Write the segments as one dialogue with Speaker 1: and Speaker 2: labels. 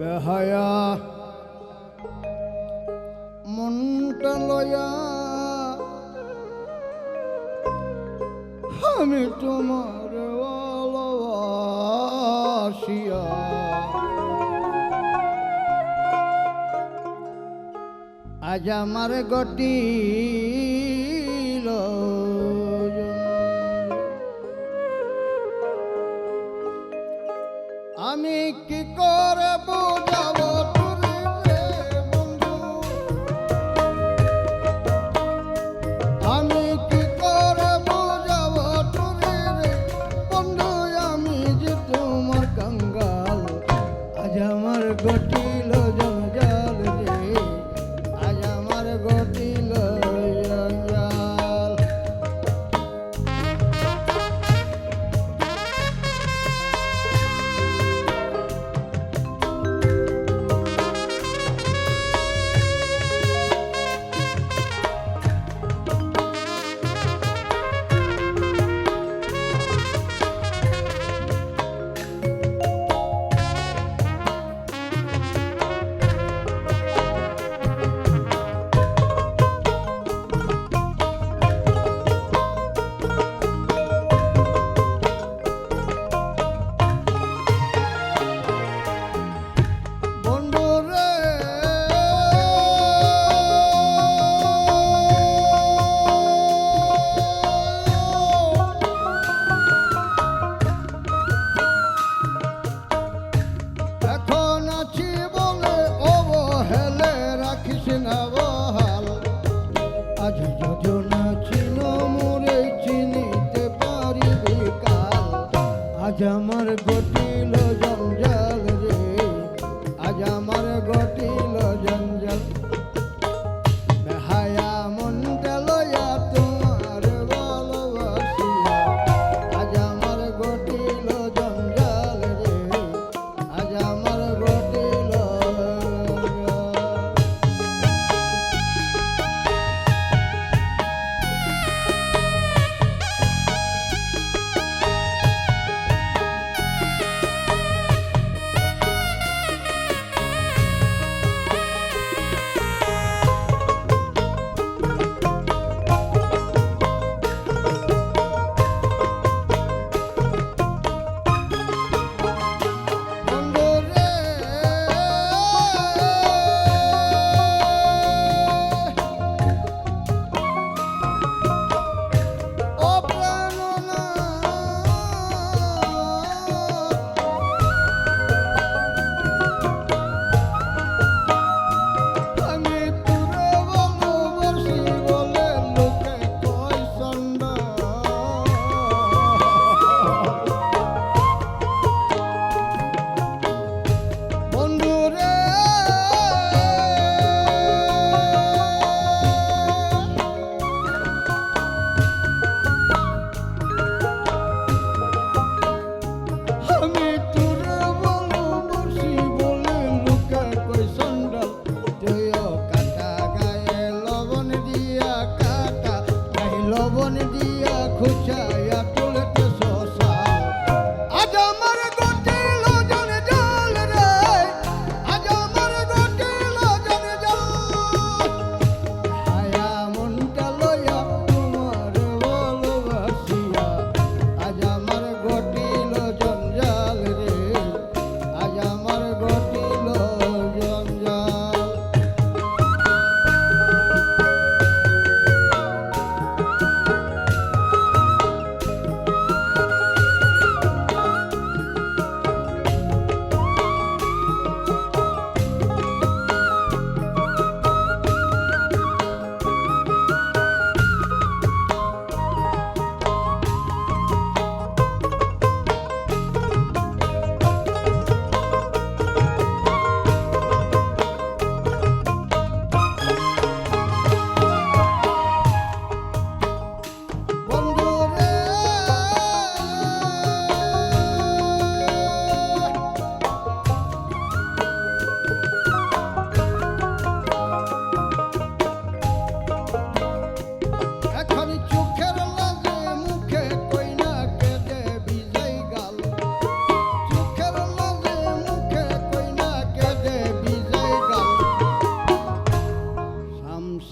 Speaker 1: বেহায়া। মনটা আমি তোমার ভালোবাসিয়া। আজ আমার গটি আমি কি করে বুঝাব আজ আমার গতি Adama!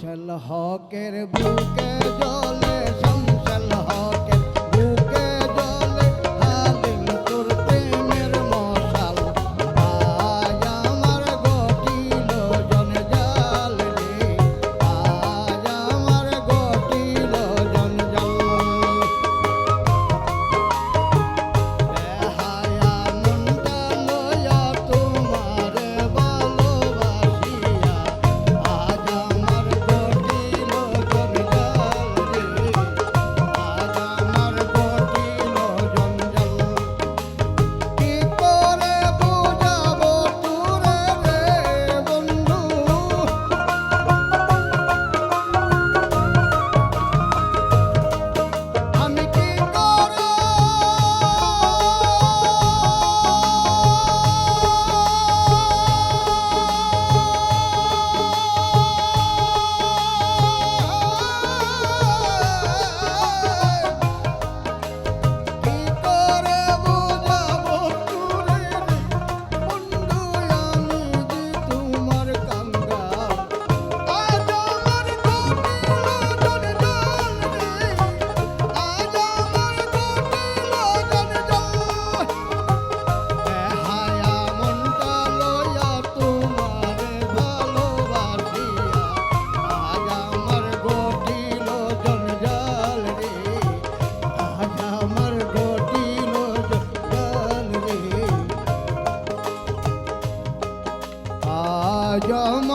Speaker 1: আসল হকের বুকে জল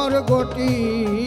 Speaker 1: আমার গটিল